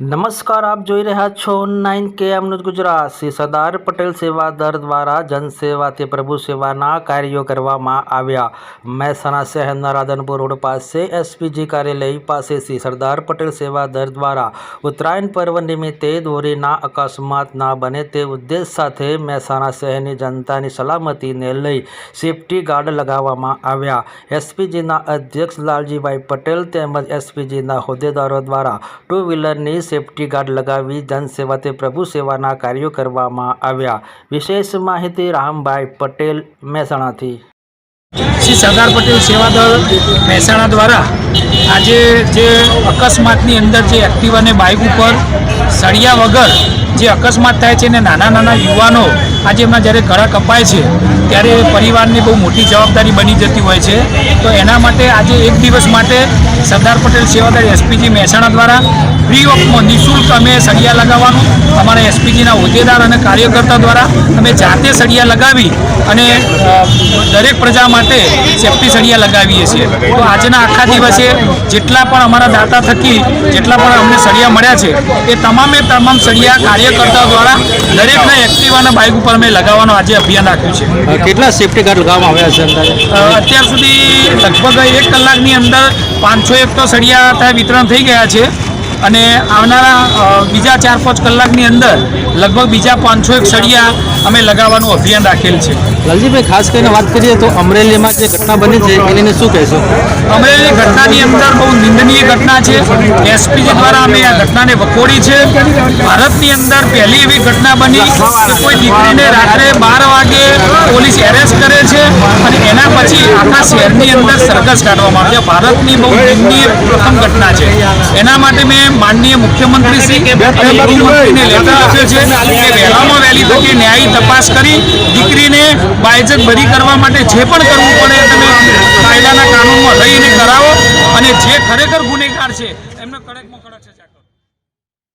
નમસ્કાર આપ જોઈ રહ્યા છો nine K news Gujarat Shri Sardar Patel સેવા દર દ્વારા જનસેવા તે પ્રભુ સેવાના કાર્યો કરવામાં આવ્યા મહેસાણા શહેરના રાધનપુર રોડ પાસે એસપીજી કાર્યાલય પાસે શ્રી સરદાર પટેલ સેવા દર દ્વારા ઉત્તરાયણ પર્વ નિમિત્તે દોરીના અકસ્માત ના બને તે ઉદ્દેશ સાથે મહેસાણા શહેરની જનતાની સલામતીને લઈ સેફટી ગાર્ડ લગાવવામાં આવ્યા એસપીજીના અધ્યક્ષ લાલજીભાઈ પટેલ તેમજ એસપીજીના હોદ્દેદારો દ્વારા ટુ વ્હીલરની સેફટી ગાર્ડ લગાવી જનસેવા તે પ્રભુ સેવાના કાર્યો કરવામાં આવ્યા. વિશેષ માહિતી રામભાઈ પટેલ, મહેસાણાથી. શ્રી સરદાર પટેલ સેવા દળ મહેસાણા દ્વારા આજે જે અકસ્માતની અંદર જે એક્ટિવા અને બાઇક ઉપર સળિયા વગર જે અકસ્માત થાય છે ને નાના નાના યુવાનો આજે એમના જ્યારે ગળા કપાય છે, ત્યારે પરિવારની બહુ મોટી જવાબદારી બની જતી હોય છે. તો એના માટે આજે એક દિવસ માટે સરદાર પટેલ સેવાદાર એસપીજી મહેસાણા દ્વારા ફ્રી ઓફમાં નિઃશુલ્ક અમે સળિયા લગાવવાનું, અમારા એસપીજીના હોદ્દેદાર અને કાર્યકર્તા દ્વારા અમે જાતે સળિયા લગાવી અને દરેક પ્રજા માટે સેફટી સળિયા લગાવીએ છીએ. તો આજના આખા દિવસે જેટલા પણ અમારા દાતા થકી, જેટલા પણ અમને સળિયા મળ્યા છે, એ તમામે તમામ સળિયા કાર્યકર્તાઓ દ્વારા દરેકના એક્ટિવાના બાઇક ઉપર અમે લગાવવાનું આજે અભિયાન રાખ્યું છે. કેટલા સેફટી ગાર્ડ લગાવવામાં આવ્યા છે અત્યાર સુધી લગભગ એક કલાકની અંદર પાંચસો એક તો સળિયા ત્યાં વિતરણ થઈ ગયા છે. અને આવનારા બીજા ચાર પાંચ કલાકની અંદર લગભગ બીજા પાંચસો એક સળિયા અમે લગાવવાનું અભિયાન રાખેલ છે. લાલજીભાઈ ખાસ કરીને વાત કરીએ તો અમરેલીમાં જે ઘટના બની છે એને શું કહેશો? અમરેલી ઘટનાની અંદર બહુ નિંદનીય ઘટના છે. એસપીજી દ્વારા અમે આ ઘટનાને વખોડી છે. ભારતની અંદર પહેલી એવી ઘટના બની કે કોઈ દીકરીને રાત્રે બાર વાગે પોલીસ એરેસ્ટ કરે છે અને એના પછી આખા શહેરની અંદર સરઘસ કાઢવામાં આવે છે. ભારતની બહુ નિંદનીય પ્રથમ ઘટના છે. એના માટે મેં માનનીય મુખ્યમંત્રીશ્રી ગૃહમંત્રીને લેટર આપ્યો છે કે વહેલામાં વહેલી તકે ન્યાયી તપાસ કરી દીકરીને બાયજત બરી કરવા માટે જે પણ કરવું પડે તમે કાયદાના કાનૂનમાં લઈને કરાવો. અને જે ખરેખર ગુનેગાર છે એમને કડકમાં કડક સજા